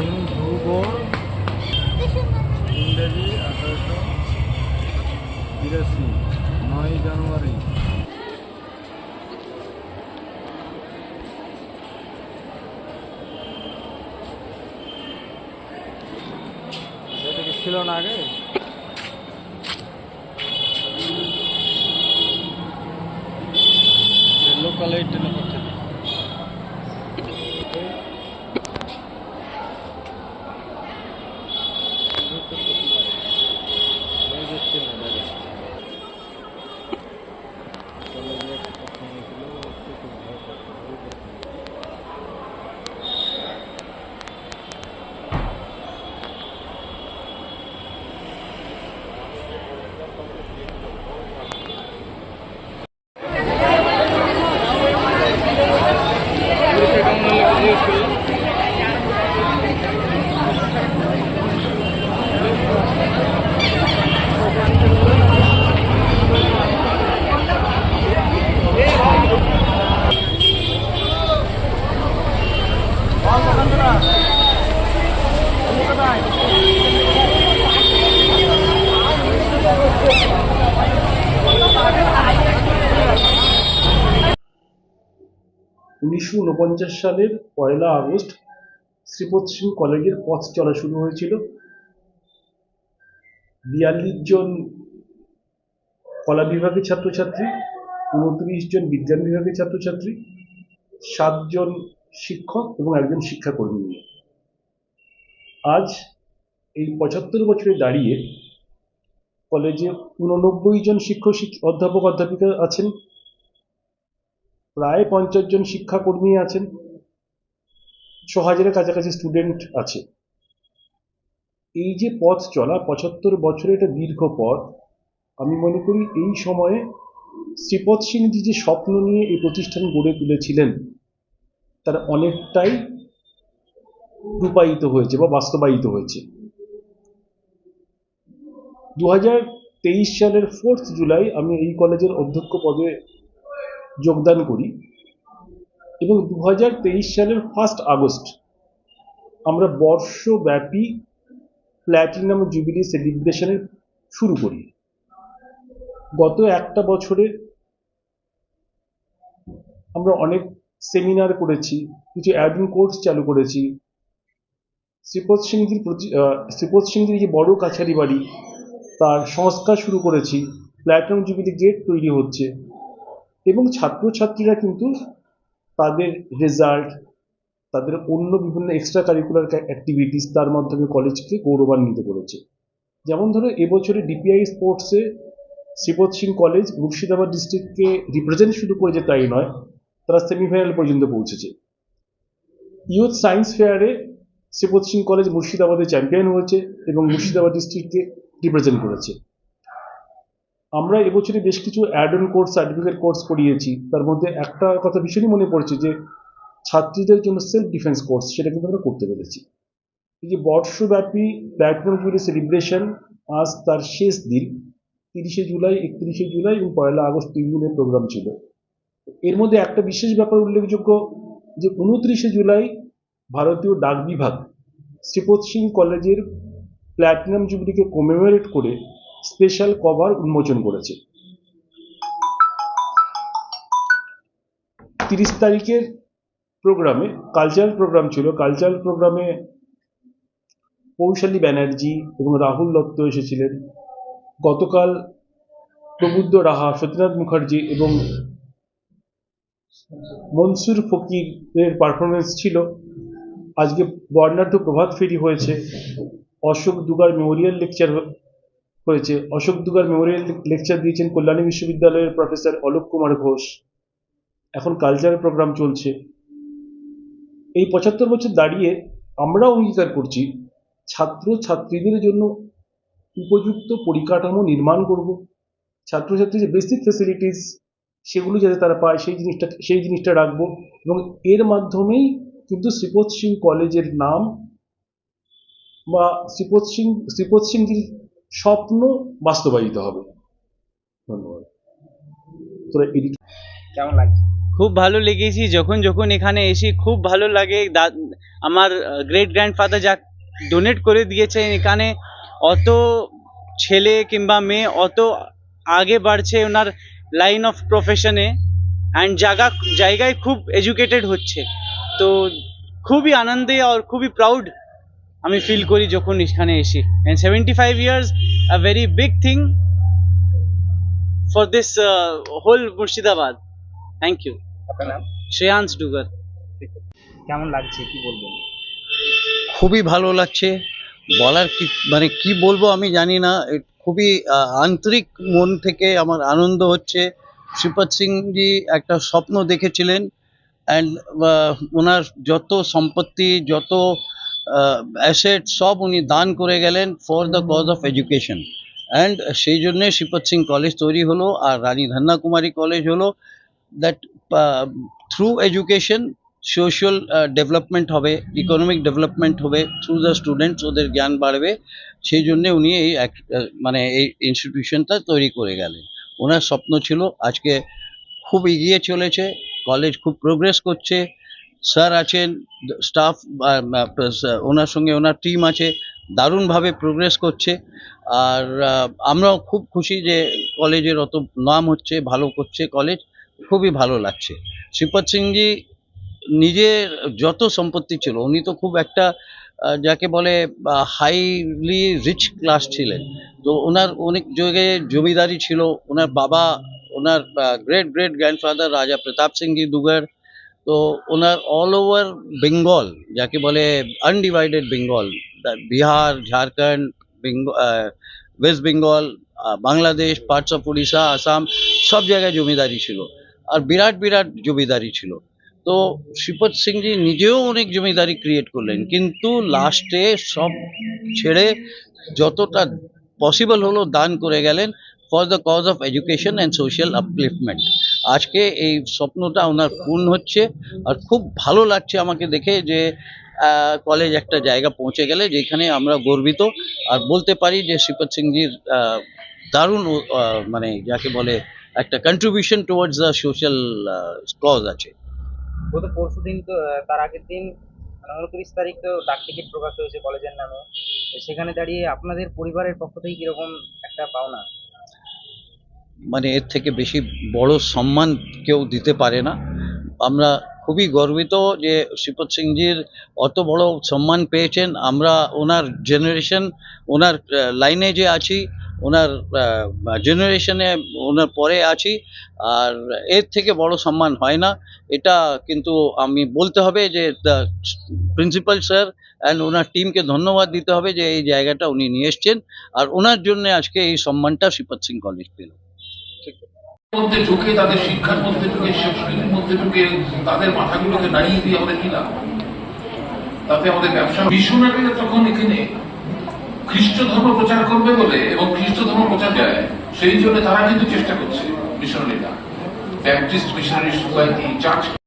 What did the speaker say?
Theme ধ্রুব ইংরেজি আঠারোশো বিরাশি নয় জানুয়ারি ছিল না আগে? Local eight উনিশশো উনপঞ্চাশ সালের পয়লা আগস্ট শ্রীপদ সিং কলেজের পথ চলা শুরু হয়েছিল। বিয়াল্লিশ জন কলা বিভাগের ছাত্রছাত্রী, উনত্রিশ জন বিজ্ঞান বিভাগের ছাত্রছাত্রী সাতজন শিক্ষক এবং একজন শিক্ষাকর্মী নিয়ে। আজ এই পঁচাত্তর বছরে দাঁড়িয়ে কলেজে উননব্বই জন শিক্ষক শিক- অধ্যাপক, অধ্যাপিকা আছেন। প্রায় পঞ্চাশ জন শিক্ষাকর্মী আছেন। ছ হাজারের কাছাকাছি স্টুডেন্ট আছে। এই যে পথ চলা, পঁচাত্তর বছরের একটা দীর্ঘ পথ, আমি মনে করি এই সময়ে শ্রীপদ সিংজি যে স্বপ্ন নিয়ে এই প্রতিষ্ঠান গড়ে তুলেছিলেন, তার অনেকটাই রূপায়িত হয়েছে বা বাস্তবায়িত হয়েছে। দু সালের ফোর্থ জুলাই আমি এই কলেজের অধ্যক্ষ পদে যোগদান করি। এবং দু হাজার তেইশ সালের ফার্স্ট আগস্ট আমরা বর্ষব্যাপী প্ল্যাটিনাম জুবিলি সেলিব্রেশনের শুরু করি। গত একটা বছরে আমরা অনেক সেমিনার করেছি, কিছু অ্যাডিং কোর্স চালু করেছি। শ্রীপদ সিংজির শ্রীপদ সিংজির যে বড় কাছারি বাড়ি, তার সংস্কার শুরু করেছি। প্ল্যাটিনাম জুবিলি গেট তৈরি হচ্ছে। এবং ছাত্রছাত্রীরা কিন্তু তাদের রেজাল্ট তাদের অন্য বিভিন্ন এক্সট্রা কারিকুলার অ্যাক্টিভিটিস তার মাধ্যমে কলেজকে গৌরবান্বিত করেছে। যেমন ধরো, এবছরে ডিপিআই স্পোর্টসে শ্রীপদ সিং কলেজ মুর্শিদাবাদ ডিস্ট্রিক্টকে রিপ্রেজেন্ট শুধু করেছে তাই নয়, তারা সেমিফাইনাল পর্যন্ত পৌঁছেছে। ইউথ সায়েন্স ফেয়ারে শ্রীপদ সিং কলেজ মুর্শিদাবাদে চ্যাম্পিয়ন হয়েছে এবং মুর্শিদাবাদ ডিস্ট্রিক্টকে রিপ্রেজেন্ট করেছে। আমরা এবছরে বেশ কিছু add on course certificate course করিয়েছি। তার মধ্যে একটা কথা ভীষণই মনে পড়ছে যে, ছাত্রীদের জন্য সেলফ ডিফেন্স কোর্স সেটা কিন্তু আমরা করতে পেরেছি। এই যে বর্ষব্যাপী প্ল্যাটফর্ম জুড়ে সেলিব্রেশন আজ তার শেষ দিন, তিরিশে জুলাই, একত্রিশে জুলাই এবং পয়লা আগস্ট তিন দিনের প্রোগ্রাম ছিল। এর মধ্যে একটা বিশেষ ব্যাপার উল্লেখযোগ্য যে, উনত্রিশে জুলাই ভারতীয় ডাক বিভাগ শ্রীপদ সিং কলেজের প্ল্যাটিনাম জুবলিকে কমেমোরেট করে স্পেশাল কভার উন্মোচন করেছে। তিরিশ তারিখের প্রোগ্রামে কালচারাল প্রোগ্রাম ছিল। কালচারাল প্রোগ্রামে কৌশালী ব্যানার্জি এবং রাহুল দত্ত এসেছিলেন। গতকাল প্রবুদ্ধ রাহা, সত্যনাথ মুখার্জি এবং মনসুর ফকিরের পারফরমেন্স ছিল। আজকে বর্ণাঢ্য প্রভাত ফেরি হয়েছে। অশোক দুগার মেমোরিয়াল লেকচার হয়েছে অশোক দুগার মেমোরিয়াল লেকচার দিয়েছেন কল্যাণী বিশ্ববিদ্যালয়ের প্রফেসর অলোক কুমার ঘোষ। এখন কালচারাল প্রোগ্রাম চলছে। এই পঁচাত্তর বছর দাঁড়িয়ে আমরা অঙ্গীকার করছি ছাত্র ছাত্রীদের জন্য উপযুক্ত পরিকাঠামো নির্মাণ করব। ছাত্রছাত্রী যে বেসিক ফেসিলিটিস সেগুলো যাতে তারা পায়, সেই জিনিসটা সেই জিনিসটা রাখব এবং এর মাধ্যমেই কিন্তু শ্রীপদ সিং কলেজের নাম বা শ্রীপদ সিং, শ্রীপদ সিংজির স্বপ্ন বাস্তবায়িত হবে। ধন্যবাদ। তোরা কেমন লাগছে? খুব ভালো লেগেছি। যখন যখন এখানে এসে খুব ভালো লাগে। আমার গ্রেট গ্র্যান্ড গ্র্যান্ডফাদার যা ডোনেট করে দিয়েছেন এখানে অত ছেলে কিংবা মেয়ে অত আগে বাড়ছে ওনার লাইন অফ প্রফেশনে অ্যান্ড জায়গা জায়গায় খুব এডুকেটেড হচ্ছে। তো খুবই আনন্দে আর খুবই প্রাউড আমি ফিল করি যখন এখানে AC. And seventy five years a very big thing for this whole Murshidabad. Thank you Shreyansh Dugar. কেমন লাগছে কি বলবেন? খুবই ভালো লাগছে। বলার কি মানে কি বলব আমি জানি না। খুবই আন্তরিক মন থেকে আমার আনন্দ হচ্ছে। শ্রীপদ সিংজি একটা স্বপ্ন দেখেছিলেন। অ্যান্ড ওনার যত সম্পত্তি যত অ্যাসেট সব উনি দান করে গেলেন for the cause of education and সেই জন্যে শ্রীপদ সিং কলেজ তৈরি হলো আর রানী ধন্যা কুমারী কলেজ হলো that through education social development হবে ইকোনমিক ডেভেলপমেন্ট হবে থ্রু দ্য স্টুডেন্টস ওদের জ্ঞান বাড়বে। সেই জন্যে উনি এই মানে এই ইনস্টিটিউশনটা তৈরি করে গেলেন। ওনার স্বপ্ন ছিল আজকে খুব এগিয়ে চলেছে কলেজ খুব প্রোগ্রেস করছে। স্যার আছেন স্টাফ ওনার সঙ্গে ওনার টিম আছে, দারুণভাবে প্রোগ্রেস করছে। আর আমরাও খুব খুশি যে কলেজের অত নাম হচ্ছে, ভালো করছে কলেজ, খুবই ভালো লাগছে। শ্রীপদ সিংজি নিজের যত সম্পত্তি ছিল, উনি তো খুব একটা যাকে বলে হাইলি রিচ ক্লাস ছিলেন। তো ওনার অনেক জায়গায় জমিদারি ছিল, ওনার বাবা, ওনার গ্রেট গ্রেট গ্র্যান্ডফাদার রাজা প্রতাপ সিংজি দুগার তো ওনার অল ওভার বেঙ্গল যাকে বলে undivided Bengal Bihar, Jharkhand west Bengal Bangladesh parts of Orissa Assam সব জায়গায় জমিদারি ছিল। আর বিরাট বিরাট জমিদারি ছিল। তো শ্রীপদ সিংজি নিজেও অনেক জমিদারি ক্রিয়েট করলেন। কিন্তু লাস্টে সব ছেড়ে যতটা পসিবল হলো দান করে গেলেন for the cause of education and social upliftment আজকে এই স্বপ্নটা ওনার পূর্ণ হচ্ছে আর খুব ভালো লাগছে আমাকে দেখে যে কলেজ একটা জায়গা পৌঁছে গেলে যেখানে আমরা গর্বিত। আর বলতে পারি যে শ্রীপদ সিংজির দারুণ মানে যাকে বলে একটা contribution towards the social cause আছে। গত পরশু দিন তো তার আগের দিন মানে উনত্রিশ তারিখ তো ডাক টিকিট প্রকাশ হয়েছে কলেজের নামে। সেখানে দাঁড়িয়ে আপনাদের পরিবারের পক্ষ থেকে কীরকম একটা পাওনা? মানে এর থেকে বেশি বড় সম্মান কেউ দিতে পারে না। আমরা খুবই গর্বিত যে শ্রীপদ সিংজির অত বড় সম্মান পেয়েছেন। আমরা ওনার জেনারেশন ওনার লাইনে যে আছি, ওনার জেনারেশনে ওনার পরে আছি, আর এর থেকে বড় সম্মান হয় না। এটা কিন্তু আমি বলতে হবে যে প্রিন্সিপাল স্যার অ্যান্ড ওনার টিমকে ধন্যবাদ দিতে হবে যে এই জায়গাটা উনি নিয়ে এসছেন। আর ওনার জন্য আজকে এই সম্মানটা শ্রীপদ সিং কলেজ পেল। মধ্যে ঢুকে, তাদের শিক্ষার মধ্যে ঢুকে সংস্কৃতির মধ্যে ঢুকে তাদের মাথাগুলোকে নাড়িয়ে দিয়ে আমাদের কি লাভ? তাতে আমাদের ব্যবসা মিশনারিরা তখন এখানে খ্রিস্ট ধর্ম প্রচার করবে বলে এবং খ্রিস্ট ধর্ম প্রচার যায়, সেই জন্য তারা কিন্তু চেষ্টা করছে মিশনারিরা। Baptist missionary society church